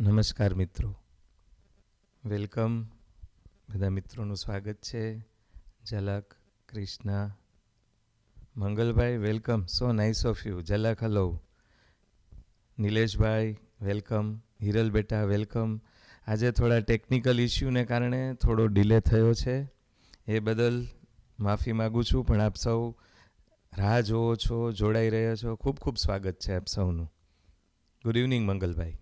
નમસ્કાર મિત્રો. વેલકમ. બધા મિત્રોનું સ્વાગત છે. Jhalak Krishna Mangalbhai, welcome. So nice of you Jhalak hello Nileshbhai, welcome. Hiral બેટા, વેલકમ. આજે થોડા ટેકનિકલ ઇસ્યુને કારણે થોડો ડિલે થયો છે. એ બદલ માફી માગું છું, પણ આપ સૌ રાહ જોવો છો, જોડાઈ રહ્યા છો. ખૂબ ખૂબ સ્વાગત છે આપ સૌનું. Good evening Mangalbhai.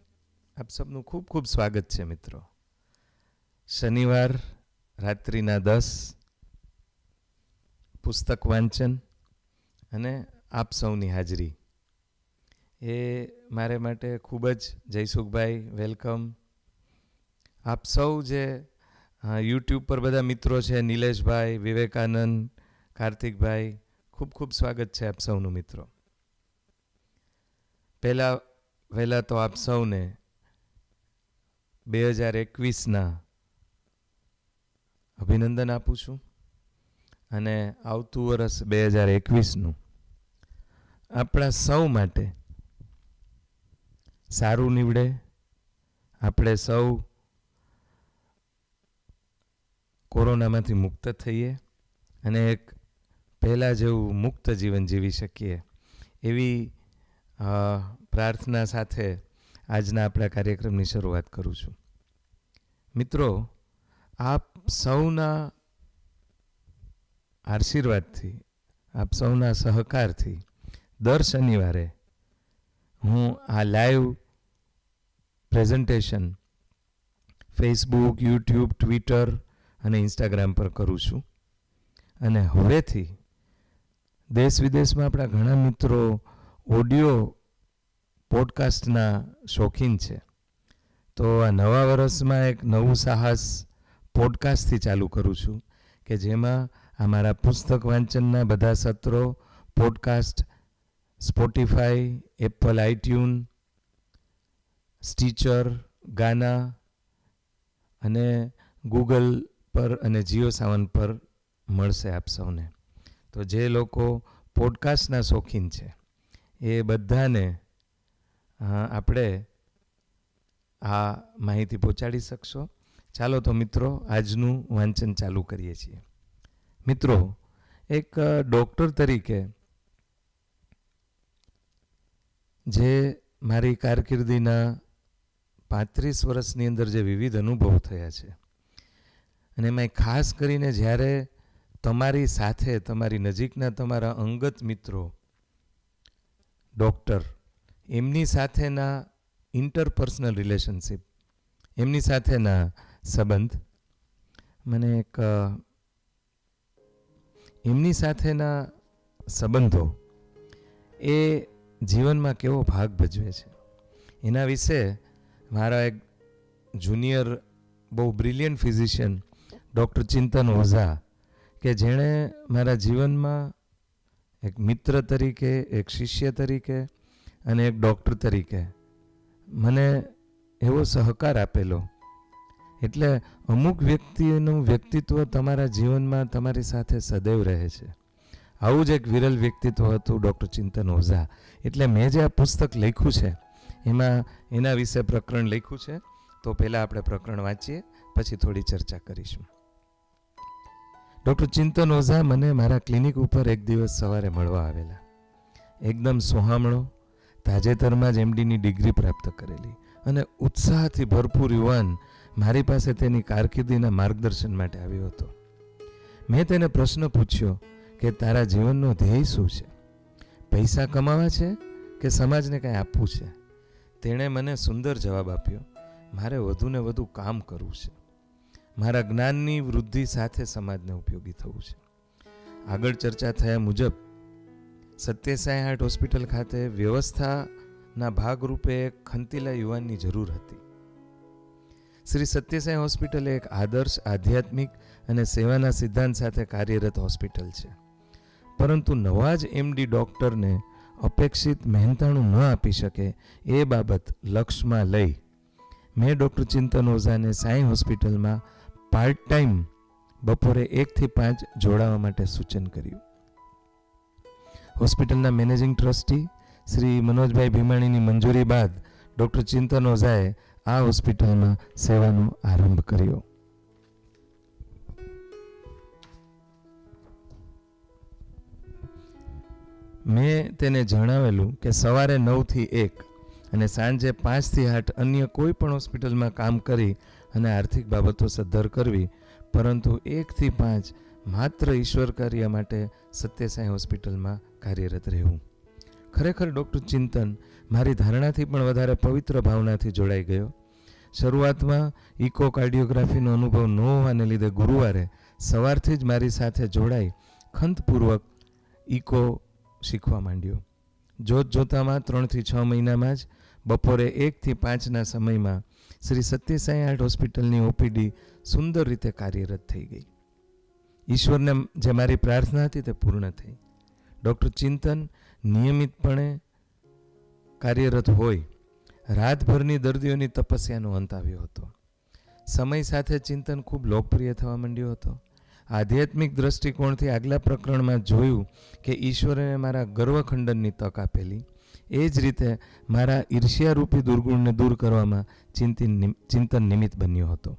આપ સબનું ખૂબ ખૂબ સ્વાગત છે, મિત્રો. શનિવાર, રાત્રિના દસ, પુસ્તક વાંચન અને આપ સૌની હાજરી. એ મારે માટે ખૂબ જ જયસુખભાઈ વેલકમ. આપ સૌ જે યુટ્યુબ પર બધા મિત્રો છે, નિલેશભાઈ, વિવેકાનંદ, કાર્તિકભાઈ, ખૂબ ખૂબ સ્વાગત છે આપ સૌનું, મિત્રો. પહેલાં, વહેલાં તો આપ સૌને બે હજાર એકવીસના અભિનંદન આપું છું અને આવતું વર્ષ બે હજાર એકવીસનું આપણા સૌ માટે સારું નીવડે. આપણે સૌ કોરોનામાંથી મુક્ત થઈએ અને એક પહેલાં જેવું મુક્ત જીવન જીવી શકીએ એવી પ્રાર્થના સાથે આજના આપણા કાર્યક્રમની શરૂઆત કરું છું. મિત્રો, આપ સૌના આશીર્વાદથી, આપ સૌના સહકારથી દર શનિવારે હું આ live presentation Facebook, YouTube, Twitter અને ઇન્સ્ટાગ્રામ પર કરું છું. અને હવેથી દેશ વિદેશમાં આપણા ઘણા મિત્રો ઓડિયો પોડકાસ્ટના શોખીન છે. તો આ નવા વર્ષમાં એક નવું સાહસ પોડકાસ્ટથી ચાલુ કરું છું કે જેમાં અમારા પુસ્તક વાંચનના બધા સત્રો podcast Spotify Apple iTunes Stitcher Gaana અને ગૂગલ પર અને જીઓ સાવન પર મળશે આપ સૌને. તો જે લોકો પોડકાસ્ટના શોખીન છે, એ બધાને આપણે આ માહિતી પહોંચાડી શકશો. ચાલો તો મિત્રો, આજનું વાંચન ચાલુ કરીએ છીએ. મિત્રો, એક ડૉક્ટર તરીકે જે મારી કારકિર્દીના પાંત્રીસ વર્ષની અંદર જે વિવિધ અનુભવ થયા છે, અને એમાં ખાસ કરીને જ્યારે તમારી સાથે, તમારી નજીકના તમારા અંગત મિત્રો, ડૉક્ટર એમની સાથેના ઇન્ટરપર્સનલ રિલેશનશીપ, એમની સાથેના સંબંધ. મને એક એમની સાથેના સંબંધો એ જીવનમાં કેવો ભાગ ભજવે છે. એના વિશે મારા એક જુનિયર, બહુ brilliant physician doctor Chintan Oza, કે જેણે મારા જીવનમાં એક મિત્ર તરીકે, એક શિષ્ય તરીકે અને એક ડૉક્ટર તરીકે. મને એવો સહકાર આપેલો. એટલે અમુક વ્યક્તિનું વ્યક્તિત્વ તમારા જીવનમાં તમારી સાથે સદૈવ રહે છે. આવું જ એક વિરલ વ્યક્તિત્વ હતું ડૉક્ટર ચિંતન ઓઝા. એટલે મેં જે આ પુસ્તક લખ્યું છે, એમાં એના વિશે પ્રકરણ લખ્યું છે, તો પહેલાં આપણે પ્રકરણ વાંચીએ, પછી થોડી ચર્ચા કરીશું. ડૉક્ટર ચિંતન ઓઝા મને મારા ક્લિનિક ઉપર એક દિવસ સવારે મળવા આવેલા. એકદમ સોહામણો તાજેતરમાં જ એમડીની ડિગ્રી પ્રાપ્ત કરેલી. અને ઉત્સાહથી ભરપૂર યુવાન મારી પાસે તેની કારકિર્દીના માર્ગદર્શન માટે આવ્યો હતો. મેં તેને પ્રશ્ન પૂછ્યો કે, તારા જીવનનો ધ્યેય શું છે? પૈસા કમાવા છે કે સમાજને કંઈ આપવું છે? તેણે મને સુંદર જવાબ આપ્યો, મારે વધુને વધુ કામ કરવું છે. મારા જ્ઞાનની વૃદ્ધિ સાથે સમાજને ઉપયોગી થવું છે. આગળ ચર્ચા થયા મુજબ સત્યસાઈ હાર્ટ હોસ્પિટલ ખાતે વ્યવસ્થાના ભાગરૂપે ખંતીલા યુવાનની જરૂર હતી. શ્રી સત્યસાઈ હોસ્પિટલ એક આદર્શ, આધ્યાત્મિક અને સેવાના સિદ્ધાંત સાથે કાર્યરત હોસ્પિટલ છે. પરંતુ નવા જ એમડી ડૉક્ટરને અપેક્ષિત મહેનતાણું ન આપી શકે એ બાબત લક્ષમાં લઈ મેં ડૉક્ટર ચિંતન ઓઝાને સાંઈ હોસ્પિટલમાં પાર્ટ ટાઈમ બપોરે એકથી પાંચ જોડાવા માટે સૂચન કર્યું. હોસ્પિટલના મેનેજિંગ ટ્રસ્ટી શ્રી મનોજભાઈ ભીમાણીની મંજૂરી બાદ ડૉક્ટર ચિંતન ઓઝાએ આ હોસ્પિટલમાં સેવાનો આરંભ કર્યો. મેં તેને જણાવેલું કે સવારે નવથી એક અને સાંજે પાંચથી આઠ અન્ય કોઈ પણ હોસ્પિટલમાં કામ કરી અને આર્થિક બાબતો સદ્ધર કરવી, પરંતુ એકથી પાંચ માત્ર ઈશ્વર કાર્ય માટે સત્યસાઈ હોસ્પિટલમાં કાર્યરત રહેવું. ખરેખર ડૉક્ટર ચિંતન મારી ધારણાથી પણ વધારે પવિત્ર ભાવનાથી જોડાઈ ગયો. શરૂઆતમાં ઇકો કાર્ડિયોગ્રાફીનો અનુભવ ન હોવાને લીધે ગુરુવારે સવારથી જ મારી સાથે જોડાઈ ખંતપૂર્વક ઇકો શીખવા માંડ્યો. જોત જોતામાં ત્રણથી છ મહિનામાં જ બપોરે એકથી પાંચના સમયમાં શ્રી સત્યસાઈ આર્ટ હોસ્પિટલની ઓપીડી સુંદર રીતે કાર્યરત થઈ ગઈ. ઈશ્વરને જે મારી પ્રાર્થના હતી તે પૂર્ણ થઈ. ડૉક્ટર ચિંતન નિયમિતપણે કાર્યરત હોય, રાતભરની દર્દીઓની તપસ્યાનો અંત આવ્યો હતો. સમય સાથે ચિંતન ખૂબ લોકપ્રિય થવા માંડ્યો હતો. આધ્યાત્મિક દ્રષ્ટિકોણથી આગલા પ્રકરણમાં જોયું કે ઈશ્વરે મારા ગર્વખંડનની તક આપેલી. એ જ રીતે મારા ઈર્ષ્યારૂપી દુર્ગુણને દૂર કરવામાં ચિંતન ચિંતન નિમિત્ત બન્યો હતો.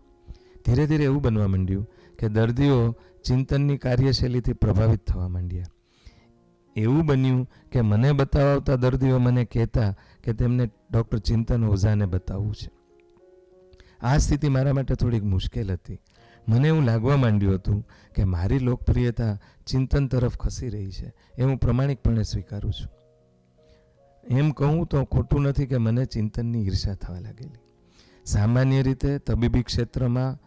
ધીરે ધીરે એવું બનવા માંડ્યું કે દર્દીઓ ચિંતનની કાર્યશૈલીથી પ્રભાવિત થવા માંડ્યા. એવું બન્યું કે મને બતાવતા દર્દીઓ મને કહેતા કે તેમને ડૉક્ટર ચિંતન ઓઝાને બતાવવું છે. આ સ્થિતિ મારા માટે થોડીક મુશ્કેલ હતી. મને એવું લાગવા માંડ્યું હતું કે મારી લોકપ્રિયતા ચિંતન તરફ ખસી રહી છે એ હું પ્રમાણિકપણે સ્વીકારું છું. એમ કહું તો ખોટું નથી કે મને ચિંતનની ઈર્ષા થવા લાગેલી. સામાન્ય રીતે તબીબી ક્ષેત્રમાં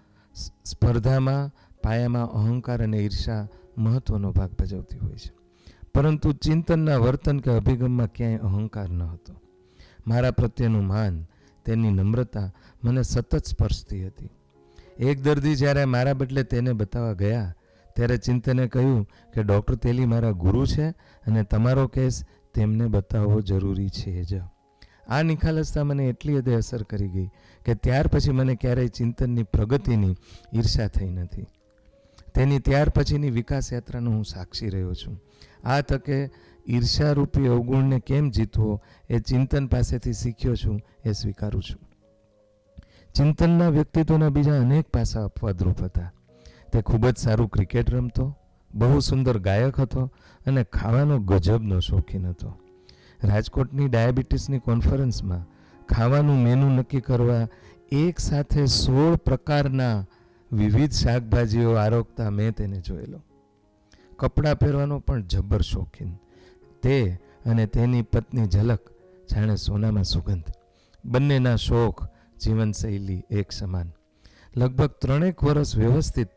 સ્પર્ધામાં, પાયામાં અહંકાર અને ઈર્ષા મહત્વનો ભાગ ભજવતી હોય છે. પરંતુ ચિંતનના વર્તન કે અભિગમમાં ક્યાંય અહંકાર ન હતો. મારા પ્રત્યેનું માન, તેની નમ્રતા મને સતત સ્પર્શતી હતી. એક દર્દી જ્યારે મારા બદલે તેને બતાવવા ગયા, ત્યારે ચિંતને કહ્યું કે ડૉક્ટર તેલી મારા ગુરુ છે અને તમારો કેસ તેમને બતાવવો જરૂરી છે જ આ નિખાલસતા મને એટલી હદે અસર કરી ગઈ કે ત્યાર પછી મને ક્યારેય ચિંતનની પ્રગતિની ઈર્ષા થઈ નથી. તેની ત્યાર પછીની વિકાસ યાત્રાનો હું સાક્ષી રહ્યો છું. આ તકે ઈર્ષારૂપી અવગુણને કેમ જીતવો એ ચિંતન પાસેથી શીખ્યો છું એ સ્વીકારું છું. ચિંતનના વ્યક્તિત્વના બીજા અનેક પાસા અપવાદરૂપ હતા. તે ખૂબ જ સારું ક્રિકેટ રમતો, બહુ સુંદર ગાયક હતો અને ખાવાનો ગજબનો શોખીન હતો. રાજકોટની ડાયાબિટીસની કોન્ફરન્સમાં ખાવાનું મેનુ નક્કી કરવા એક સાથે સોળ પ્રકારના વિવિધ શાકભાજીઓ આરોગતા મેં તેને જોયેલો. કપડાં પહેરવાનો પણ જબ્બર શોખીન. તે અને તેની પત્ની ઝલક જાણે સોનામાં સુગંધ. બંનેના શોખ, જીવનશૈલી એક સમાન. લગભગ ત્રણેક વર્ષ વ્યવસ્થિત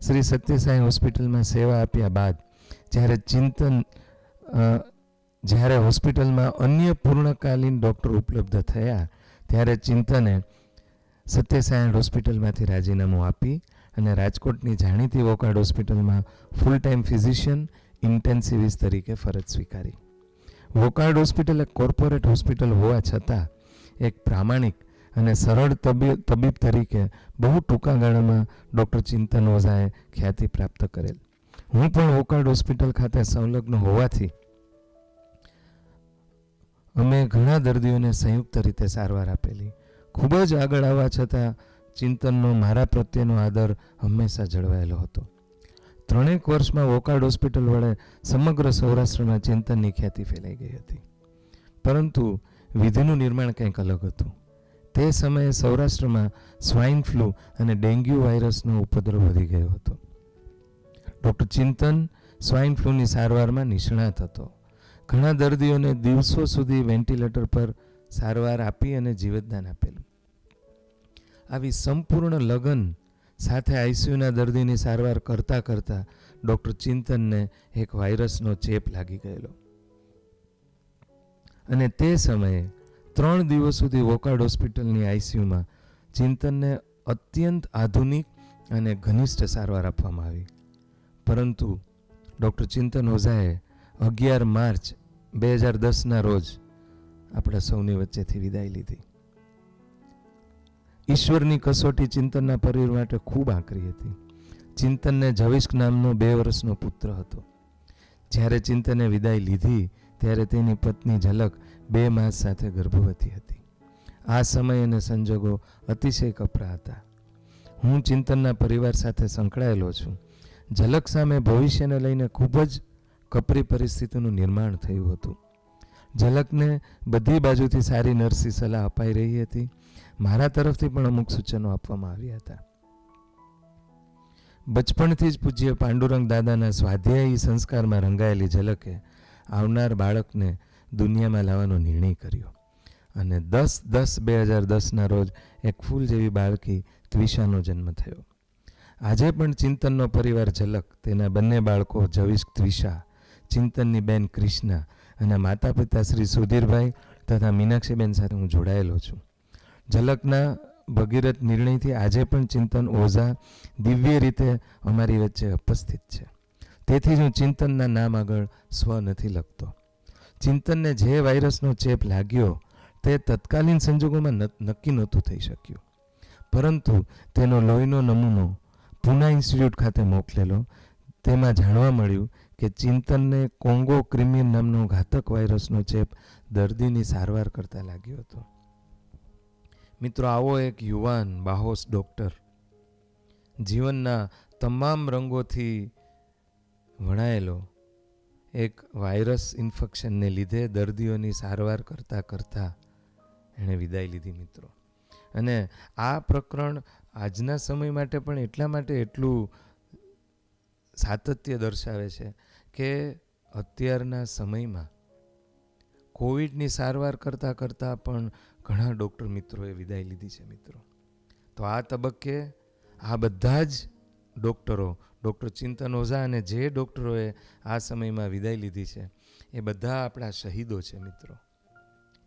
શ્રી સત્યસાઈ હોસ્પિટલમાં સેવા આપ્યા બાદ, જ્યારે ચિંતન જ્યારે હોસ્પિટલમાં અન્ય પૂર્ણકાલીન ડૉક્ટર ઉપલબ્ધ થયા, ત્યારે ચિંતને સત્યસાયણ હોસ્પિટલમાંથી રાજીનામું આપી અને રાજકોટની જાણીતી વોકાર્ડ હોસ્પિટલમાં ફૂલ ટાઈમ ફિઝિશિયન ઇન્ટેન્સિવિસ્ટ તરીકે ફરજ સ્વીકારી. વોકાર્ડ હોસ્પિટલ એક કોર્પોરેટ હોસ્પિટલ હોવા છતાં એક પ્રામાણિક અને સરળ તબીબ તરીકે બહુ ટૂંકા ગાળામાં ડૉક્ટર ચિંતન ઓઝાએ ખ્યાતિ પ્રાપ્ત કરેલ. હું પણ વોકાર્ડ હોસ્પિટલ ખાતે સંલગ્ન હોવાથી અમે ઘણા દર્દીઓને સંયુક્ત રીતે સારવાર આપેલી. ખૂબ જ આગળ આવવા છતાં ચિંતનનો મારા પ્રત્યેનો આદર હંમેશા જળવાયેલો હતો. ત્રણેક વર્ષમાં વોકાર્ડ હોસ્પિટલ વડે સમગ્ર સૌરાષ્ટ્રમાં ચિંતનની ખ્યાતિ ફેલાઈ ગઈ હતી. પરંતુ વિધિનું નિર્માણ કંઈક અલગ હતું. તે સમયે સૌરાષ્ટ્રમાં સ્વાઇન ફ્લૂ અને ડેન્ગ્યુ વાયરસનો ઉપદ્રવ વધી ગયો હતો. ડૉક્ટર ચિંતન સ્વાઇન ફ્લૂની સારવારમાં નિષ્ણાત હતો. ઘણા દર્દીઓને દિવસો સુધી વેન્ટિલેટર પર સારવાર આપી અને જીવતદાન આપેલું. આવી સંપૂર્ણ લગન સાથે આઈસીયુના દર્દીની સારવાર કરતાં કરતાં ડૉક્ટર ચિંતનને એક વાયરસનો ચેપ લાગી ગયેલો. અને તે સમયે ત્રણ દિવસ સુધી વોકાર્ડ હોસ્પિટલની આઈસીયુમાં ચિંતનને અત્યંત આધુનિક અને ઘનિષ્ઠ સારવાર આપવામાં આવી. પરંતુ ડૉક્ટર ચિંતન ઓઝાએ અગિયાર માર્ચ બે હજાર દસના રોજ આપણા સૌની વચ્ચેથી વિદાય લીધી. ઈશ્વરની કસોટી ચિંતનના પરિવાર માટે ખૂબ આકરી હતી. ચિંતનને જવિષ્ક નામનો બે વર્ષનો પુત્ર હતો. જ્યારે ચિંતને વિદાય લીધી, ત્યારે તેની પત્ની ઝલક બે માસ સાથે ગર્ભવતી હતી. આ સમય અને સંજોગો અતિશય કપરા હતા. હું ચિંતનના પરિવાર સાથે સંકળાયેલો છું. ઝલક સામે ભવિષ્યને લઈને ખૂબ જ કપરી પરિસ્થિતિનું નિર્માણ થયું હતું. ઝલકને બધી બાજુથી સારી નર્સી સલાહ અપાઈ રહી હતી. મારા તરફથી પણ અમુક સૂચનો આપવામાં આવ્યા હતા. બચપણથી જ પૂજ્ય પાંડુરંગ દાદાના સ્વાધ્યાયી સંસ્કારમાં રંગાયેલી ઝલકે આવનાર બાળકને દુનિયામાં લાવવાનો નિર્ણય કર્યો અને દસ દસ બે હજાર દસના રોજ એક ફૂલ જેવી બાળકી ત્વિષાનો જન્મ થયો. આજે પણ ચિંતનનો પરિવાર ઝલક તેના બંને બાળકો જવીશ ત્વિષા ચિંતનની બેન ક્રિષ્ના અને માતા પિતા શ્રી સુધીરભાઈ તથા મીનાક્ષીબેન સાથે હું જોડાયેલો છું. ઝલકના ભગીરથ નિર્ણયથી આજે પણ ચિંતન ઓઝા દિવ્ય રીતે અમારી વચ્ચે ઉપસ્થિત છે. તેથી જ હું ચિંતનના નામ આગળ સ્વ નથી લખતો. ચિંતનને જે વાયરસનો ચેપ લાગ્યો, તે તત્કાલીન સંજોગોમાં નક્કી નહોતું થઈ શક્યું. પરંતુ તેનો લોહીનો નમૂનો પૂના ઇન્સ્ટિટ્યૂટ ખાતે મોકલેલો, તેમાં જાણવા મળ્યું કે ચિંતનને કોંગો ક્રિમિયન નામનો ઘાતક વાયરસનો ચેપ દર્દીની સારવાર કરતા લાગ્યો હતો. મિત્રો, આવો એક યુવાન બાહોશ ડૉક્ટર જીવનના તમામ રંગોથી વણાયેલો એક વાયરસ ઇન્ફેક્શનને લીધે દર્દીઓની સારવાર કરતાં કરતાં એણે વિદાય લીધી મિત્રો. અને આ પ્રકરણ આજના સમય માટે પણ એટલા માટે એટલું સાતત્ય દર્શાવે છે કે અત્યારના સમયમાં કોવિડની સારવાર કરતાં કરતાં પણ ઘણા ડૉક્ટર મિત્રોએ વિદાય લીધી છે મિત્રો. તો આ તબક્કે આ બધા જ ડૉક્ટરો, ડૉક્ટર ચિંતન ઓઝા અને જે ડૉક્ટરોએ આ સમયમાં વિદાય લીધી છે, એ બધા આપણા શહીદો છે મિત્રો.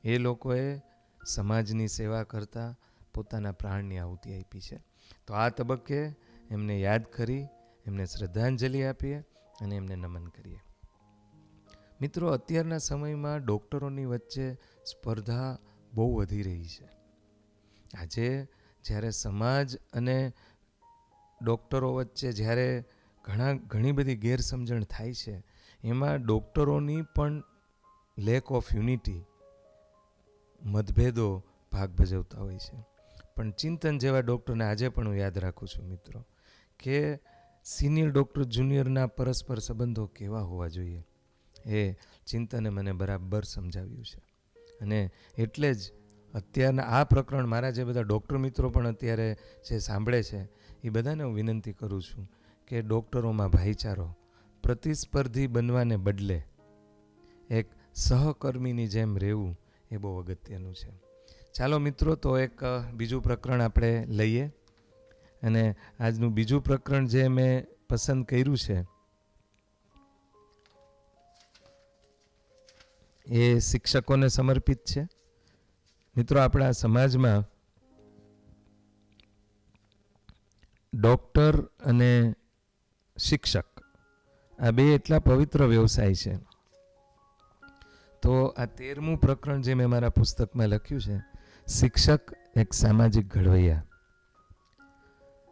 એ લોકોએ સમાજની સેવા કરતાં પોતાના પ્રાણની આહુતિ આપી છે. તો આ તબક્કે એમને યાદ કરી, એમને શ્રદ્ધાંજલિ આપીએ અને એમને નમન કરીએ. મિત્રો, અત્યારના સમયમાં ડૉક્ટરોની વચ્ચે સ્પર્ધા બહુ વધી રહી છે. આજે જ્યારે સમાજ અને ડૉક્ટરો વચ્ચે જ્યારે ઘણા, ઘણી બધી ગેરસમજણ થાય છે, એમાં ડૉક્ટરોની પણ લેક ઓફ યુનિટી મતભેદો ભાગ ભજવતા હોય છે. પણ ચિંતન જેવા ડૉક્ટરને આજે પણ હું યાદ રાખું છું મિત્રો, કે સિનિયર ડૉક્ટર જુનિયરના પરસ્પર સંબંધો કેવા હોવા જોઈએ, એ ચિંતને મને બરાબર સમજાવ્યું છે. અને એટલે જ અત્યારના આ પ્રકરણ મારા જે બધા ડૉક્ટર મિત્રો પણ અત્યારે જે સાંભળે છે, એ બધાને હું વિનંતી કરું છું કે ડૉક્ટરોમાં ભાઈચારો, પ્રતિસ્પર્ધી બનવાને બદલે એક સહકર્મીની જેમ રહેવું એ બહુ અગત્યનું છે. ચાલો મિત્રો, તો એક બીજું પ્રકરણ આપણે લઈએ. અને આજનું બીજું પ્રકરણ જે મેં પસંદ કર્યું છે એ શિક્ષકોને સમર્પિત છે. મિત્રો, આપણા સમાજમાં ડૉક્ટર અને શિક્ષક આ બે એટલા પવિત્ર વ્યવસાય છે. તો આ તેરમું પ્રકરણ જે મેં મારા પુસ્તકમાં લખ્યું છે, શિક્ષક એક સામાજિક ઘડવૈયા.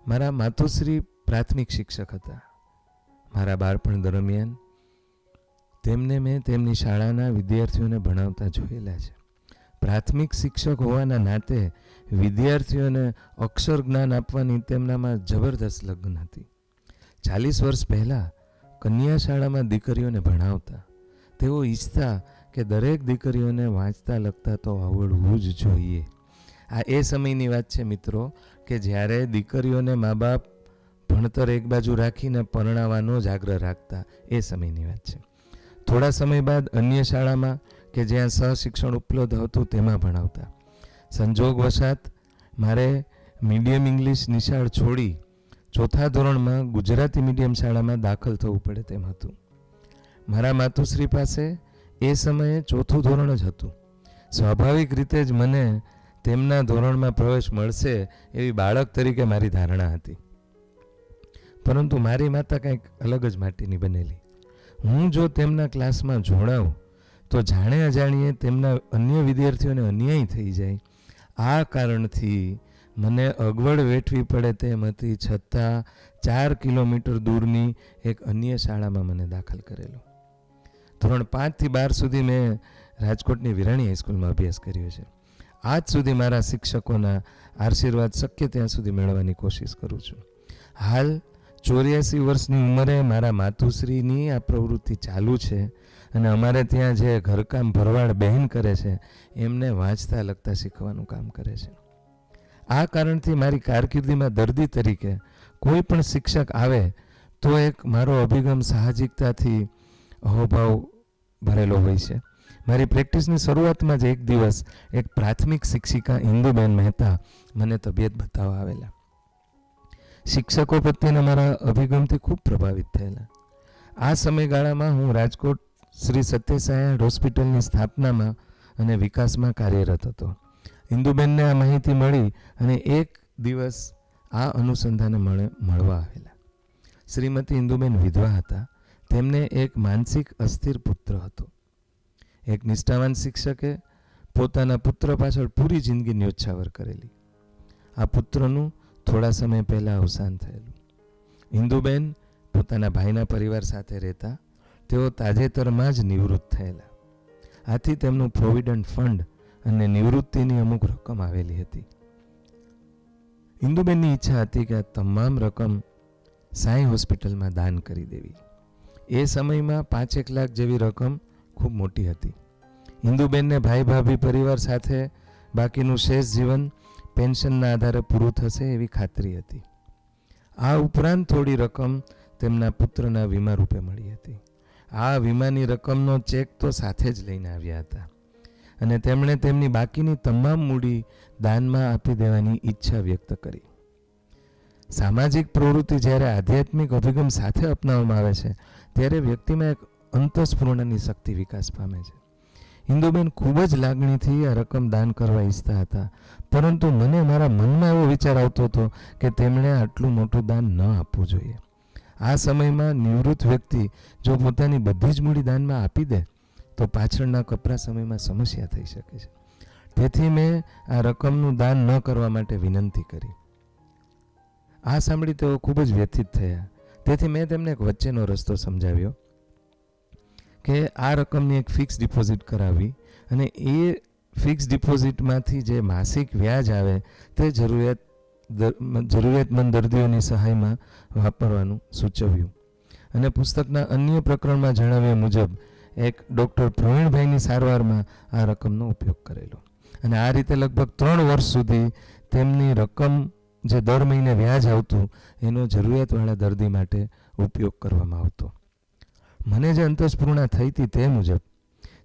મારા માતુશ્રી પ્રાથમિક શિક્ષક હતા. મારા બાળપણ દરમિયાન તેમને મેં તેમની શાળાના વિદ્યાર્થીઓને ભણાવતા જોયેલા છે. પ્રાથમિક શિક્ષક હોવાના નાતે વિદ્યાર્થીઓને અક્ષર જ્ઞાન આપવાની તેમનામાં જબરદસ્ત લગ્ન હતી. ચાલીસ વર્ષ પહેલાં કન્યા શાળામાં દીકરીઓને ભણાવતા. તેઓ ઈચ્છતા કે દરેક દીકરીઓને વાંચતા લખતા તો આવડવું જ જોઈએ. આ એ સમયની વાત છે મિત્રો કે જ્યારે દીકરીઓને મા બાપ ભણતર એક બાજુ રાખીને પરણાવવાનો જ આગ્રહ રાખતા. એ સમયની વાત છે. થોડા સમય બાદ અન્ય શાળામાં કે જ્યાં સહશિક્ષણ ઉપલબ્ધ હતું તેમાં ભણાવતા. સંજોગવશાત મારે મીડિયમ ઇંગ્લિશ નિશાળ છોડી ચોથા ધોરણમાં ગુજરાતી મીડિયમ શાળામાં દાખલ થવું પડે તેમ હતું. મારા માતુશ્રી પાસે એ સમયે ચોથું ધોરણ જ હતું. સ્વાભાવિક રીતે જ મને તેમના ધોરણમાં પ્રવેશ મળશે એવી બાળક તરીકે મારી ધારણા હતી. પરંતુ મારી માતા કંઈક અલગ જ માટીની બનેલી. હું જો તેમના ક્લાસમાં જોડાઉં, તો જાણે અજાણીએ તેમના અન્ય વિદ્યાર્થીઓને અન્યાય થઈ જાય. આ કારણથી મને અગવડ વેઠવી પડે તેમ હતી, છતાં ચાર કિલોમીટર દૂરની એક અન્ય શાળામાં મને દાખલ કરેલો. ધોરણ પાંચથી બાર સુધી મેં રાજકોટની વિરાણી હાઈસ્કૂલમાં અભ્યાસ કર્યો છે. આજ સુધી મારા શિક્ષકોના આશીર્વાદ શક્ય ત્યાં સુધી મેળવવાની કોશિશ કરું છું. હાલ ચોર્યાસી વર્ષની ઉંમરે મારા માતુશ્રીની આ પ્રવૃત્તિ ચાલુ છે અને અમારે ત્યાં જે ઘરકામ ભરવાડ બહેન કરે છે, એમને વાંચતા લખતા શીખવાનું કામ કરે છે. આ કારણથી મારી કારકિર્દીમાં દર્દી તરીકે કોઈ પણ શિક્ષક આવે તો એક મારો અભિગમ સાહજિકતાથી અહોભાવ ભરેલો હોય છે. મારી પ્રેક્ટિસની શરૂઆતમાં જ એક દિવસ એક પ્રાથમિક શિક્ષિકા ઇન્દુબેન મહેતા મને તબિયત બતાવવા આવેલા. શિક્ષકો પ્રત્યેના મારા અભિગમથી ખૂબ પ્રભાવિત થયેલા. આ સમયગાળામાં હું રાજકોટ શ્રી સત્યસાયણ હોસ્પિટલની સ્થાપનામાં અને વિકાસમાં કાર્યરત હતો. ઇન્દુબેનને આ માહિતી મળી અને એક દિવસ આ અનુસંધાને મળે, મળવા આવેલા. શ્રીમતી ઇન્દુબેન વિધવા હતા. તેમને એક માનસિક અસ્થિર પુત્ર હતો. એક નિષ્ઠાવાન શિક્ષકે પોતાના પુત્ર પાછળ પૂરી જિંદગી ન્યોછાવર કરેલી. આ પુત્રનું થોડા સમય પહેલાં અવસાન થયેલું. હિન્દુબેન પોતાના ભાઈના પરિવાર સાથે રહેતા, તેઓ તાજેતરમાં જ નિવૃત્ત થયેલા. આથી તેમનું પ્રોવિડન્ટ ફંડ અને નિવૃત્તિની અમુક રકમ આવેલી હતી. હિન્દુબેનની ઈચ્છા હતી કે આ તમામ રકમ સાંઈ હોસ્પિટલમાં દાન કરી દેવી. એ સમયમાં પાંચેક લાખ જેવી રકમ ખૂબ મોટી હતી. હિન્દુબેનને ભાઈ ભાભી પરિવાર સાથે બાકીનું શેષ જીવન પેન્શનના આધારે પૂરું થશે એવી ખાતરી હતી. આ ઉપરાંત થોડી રકમ તેમના પુત્રના વીમા રૂપે મળી હતી. આ વીમાની રકમનો ચેક તો સાથે જ લઈને આવ્યા હતા. અને તેમણે તેમની બાકીની તમામ મૂડી દાનમાં આપી દેવાની ઈચ્છા વ્યક્ત કરી. સામાજિક પ્રવૃત્તિ જ્યારે આધ્યાત્મિક અભિગમ સાથે અપનાવવામાં આવે છે, ત્યારે વ્યક્તિમાં એક અંતસ્ફૂર્ણની શક્તિ વિકાસ પામે છે. ઇન્દુબેન ખૂબ જ લાગણીથી આ રકમ દાન કરવા ઈચ્છતા હતા. પરંતુ મને મારા મનમાં એવો વિચાર આવતો હતો કે તેમણે આટલું મોટું દાન ન આપવું જોઈએ. આ સમયમાં નિવૃત્ત વ્યક્તિ જો પોતાની બધી જ મૂડી દાનમાં આપી દે, તો પાછળના કપરા સમયમાં સમસ્યા થઈ શકે છે. તેથી મેં આ રકમનું દાન ન કરવા માટે વિનંતી કરી. આ સાંભળી તેઓ ખૂબ જ વ્યથિત થયા. તેથી મેં તેમને એક વચ્ચેનો રસ્તો સમજાવ્યો. કે આ રકમની એક ફિક્સ ડિપોઝિટ કરાવી અને એ ફિક્સ ડિપોઝિટમાંથી જે માસિક વ્યાજ આવે તે જરૂરિયાત જરૂરિયાતમંદ દર્દીઓની સહાયમાં વાપરવાનું સૂચવ્યું. અને પુસ્તકના અન્ય પ્રકરણમાં જણાવ્યા મુજબ, એક ડૉક્ટર પ્રવીણભાઈની સારવારમાં આ રકમનો ઉપયોગ કરેલો. અને આ રીતે લગભગ ત્રણ વર્ષ સુધી તેમની રકમ જે દર મહિને વ્યાજ આવતું, એનો જરૂરિયાતવાળા દર્દી માટે ઉપયોગ કરવામાં આવતો. મને જે અંતસ્પૂર્ણા થઈ હતી તે મુજબ,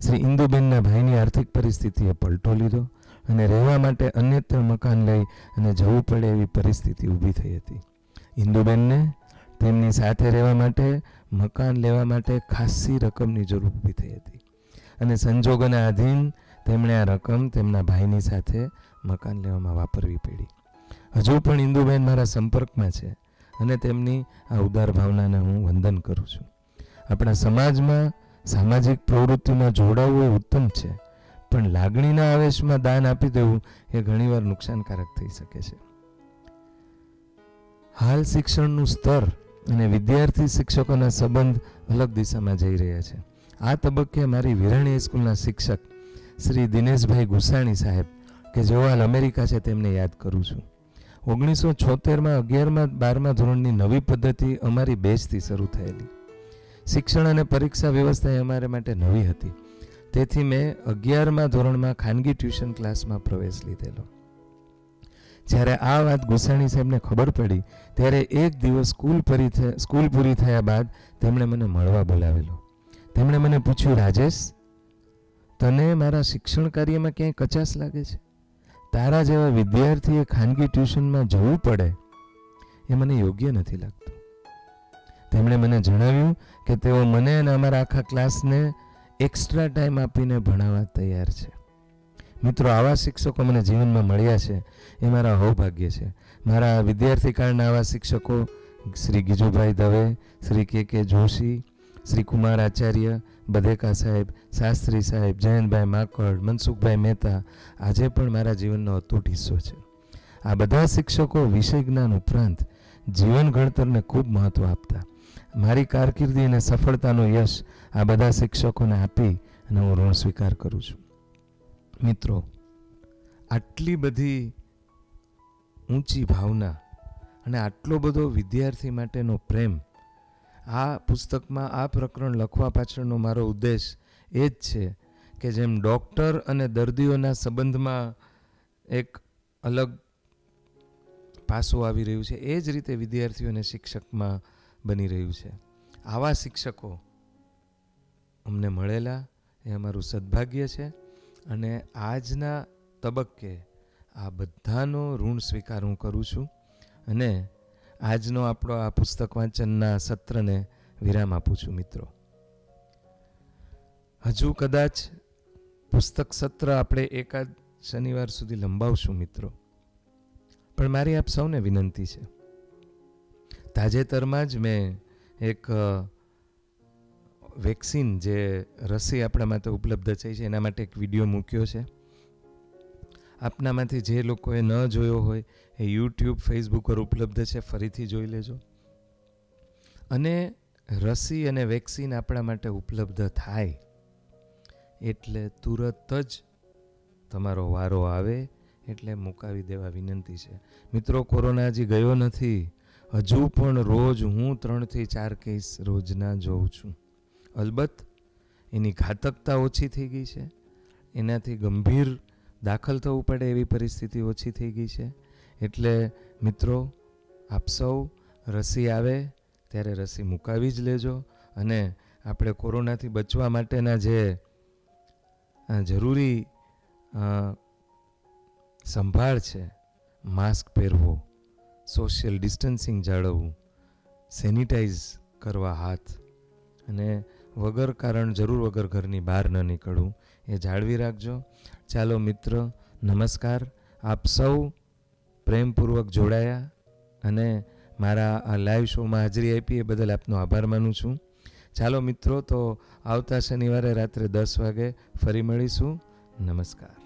શ્રી ઇન્દુબેનના ભાઈની આર્થિક પરિસ્થિતિએ પલટો લીધો અને રહેવા માટે અન્યત્ર મકાન લઈ અને જવું પડે એવી પરિસ્થિતિ ઊભી થઈ હતી. ઇન્દુબેનને તેમની સાથે રહેવા માટે, મકાન લેવા માટે ખાસી રકમની જરૂર ઊભી થઈ હતી અને સંજોગોના આધીન તેમણે આ રકમ તેમના ભાઈની સાથે મકાન લેવામાં વાપરવી પડી. હજુ પણ ઇન્દુબેન મારા સંપર્કમાં છે અને તેમની આ ઉદાર ભાવનાને હું વંદન કરું છું. આપણા સમાજમાં સામાજિક પ્રવૃત્તિમાં જોડાવવું એ ઉત્તમ છે. પણ લાગણીના આવેશમાં દાન આપી દેવું એ ઘણીવાર નુકસાનકારક થઈ શકે છે. હાલ શિક્ષણનું સ્તર અને વિદ્યાર્થી શિક્ષકોના સંબંધ અલગ દિશામાં જઈ રહ્યા છે. આ તબક્કે મારી વિરણી સ્કૂલના શિક્ષક શ્રી દિનેશભાઈ ગુસાણી સાહેબ કે જેઓ હાલ અમેરિકા છે તેમને યાદ કરું છું. ઓગણીસો છોતેરમાં અગિયારમાં બારમા ધોરણની નવી પદ્ધતિ અમારી બેચથી શરૂ થયેલી. શિક્ષણ અને પરીક્ષા વ્યવસ્થા એ અમારે માટે નવી હતી. તેથી મેં અગિયારમા ધોરણમાં ખાનગી ટ્યુશન ક્લાસમાં પ્રવેશ લીધેલો. જ્યારે આ વાત ગુસાણી સાહેબને ખબર પડી, ત્યારે એક દિવસ સ્કૂલ પરી સ્કૂલ પૂરી થયા બાદ તેમણે મને મળવા બોલાવેલો. તેમણે મને પૂછ્યું, રાજેશ, તને મારા શિક્ષણ કાર્યમાં ક્યાંય કચાશ લાગે છે? તારા જેવા વિદ્યાર્થીએ ખાનગી ટ્યુશનમાં જવું પડે? એ મને યોગ્ય નથી લાગતું. તેમણે મને જણાવ્યું કે તેઓ મને અને અમારા આખા ક્લાસને એક્સ્ટ્રા ટાઈમ આપીને ભણાવવા તૈયાર છે. મિત્રો, આવા શિક્ષકો મને જીવનમાં મળ્યા છે. એ મારા સૌભાગ્ય છે. મારા વિદ્યાર્થી કાળના આવા શિક્ષકો શ્રી ગીજુભાઈ દવે, શ્રી કે કે જોશી, શ્રી કુમાર આચાર્ય, બધેકા સાહેબ, શાસ્ત્રી સાહેબ, જયંતભાઈ માકડ, મનસુખભાઈ મહેતા, આજે પણ મારા જીવનનો અતૂટ હિસ્સો છે. આ બધા શિક્ષકો વિષય જ્ઞાન ઉપરાંત જીવન ઘડતરને ખૂબ મહત્ત્વ આપતા. મારી કારકિર્દી અને સફળતાનો યશ આ બધા શિક્ષકોને આપી અને હું ઋણ સ્વીકાર કરું છું. મિત્રો, આટલી બધી ઊંચી ભાવના અને આટલો બધો વિદ્યાર્થી માટેનો પ્રેમ, આ પુસ્તકમાં આ પ્રકરણ લખવા પાછળનો મારો ઉદ્દેશ એ જ છે કે જેમ ડૉક્ટર અને દર્દીઓના સંબંધમાં એક અલગ પાસું આવી રહ્યું છે, એ જ રીતે વિદ્યાર્થીઓને શિક્ષકમાં બની રહ્યું છે. આવા શિક્ષકો અમને મળેલા, એ અમારું સદભાગ્ય છે અને આજના તબક્કે આ બધાનો ઋણ સ્વીકાર હું કરું છું અને આજનો આપણો આ પુસ્તક વાંચનના સત્રને વિરામ આપું છું મિત્રો. હજુ કદાચ પુસ્તક સત્ર આપણે એકાદ શનિવાર સુધી લંબાવશું મિત્રો. પણ મારી આપ સૌને વિનંતી છે. તાજેતરમાં જ મેં એક વેક્સિન જે રસી આપણા માટે ઉપલબ્ધ થઈ છે, એના માટે એક વીડિયો મૂક્યો છે. આપનામાંથી જે લોકોએ ન જોયો હોય એ યુટ્યુબ, ફેસબુક પર ઉપલબ્ધ છે, ફરીથી જોઈ લેજો. અને રસી અને વેક્સિન આપણા માટે ઉપલબ્ધ થાય એટલે તુરત જ તમારો વારો આવે એટલે મુકાવી દેવા વિનંતી છે. મિત્રો, કોરોના હજી ગયો નથી. હજુ પણ રોજ હું ત્રણથી ચાર કેસ રોજના જોઉં છું. અલબત્ત, એની ઘાતકતા ઓછી થઈ ગઈ છે. એનાથી ગંભીર દાખલ થવું પડે એવી પરિસ્થિતિ ઓછી થઈ ગઈ છે. એટલે મિત્રો, આપ સૌ રસી આવે ત્યારે રસી મુકાવી જ લેજો અને આપણે કોરોનાથી બચવા માટેના જે જરૂરી સંભાળ છે, માસ્ક પહેરવો. સોશિયલ ડિસ્ટન્સિંગ જાળવવું, સેનિટાઈઝ કરવા હાથ અને વગર કારણ જરૂર વગર ઘરની બહાર ન નીકળવું એ જાળવી રાખજો. ચાલો મિત્ર, નમસ્કાર. આપ સૌ પ્રેમપૂર્વક જોડાયા અને મારા આ લાઈવ શોમાં હાજરી આપી એ બદલ આપનો આભાર માનું છું. ચાલો મિત્રો, તો આવતા શનિવારે રાત્રે દસ વાગે ફરી મળીશું. નમસ્કાર.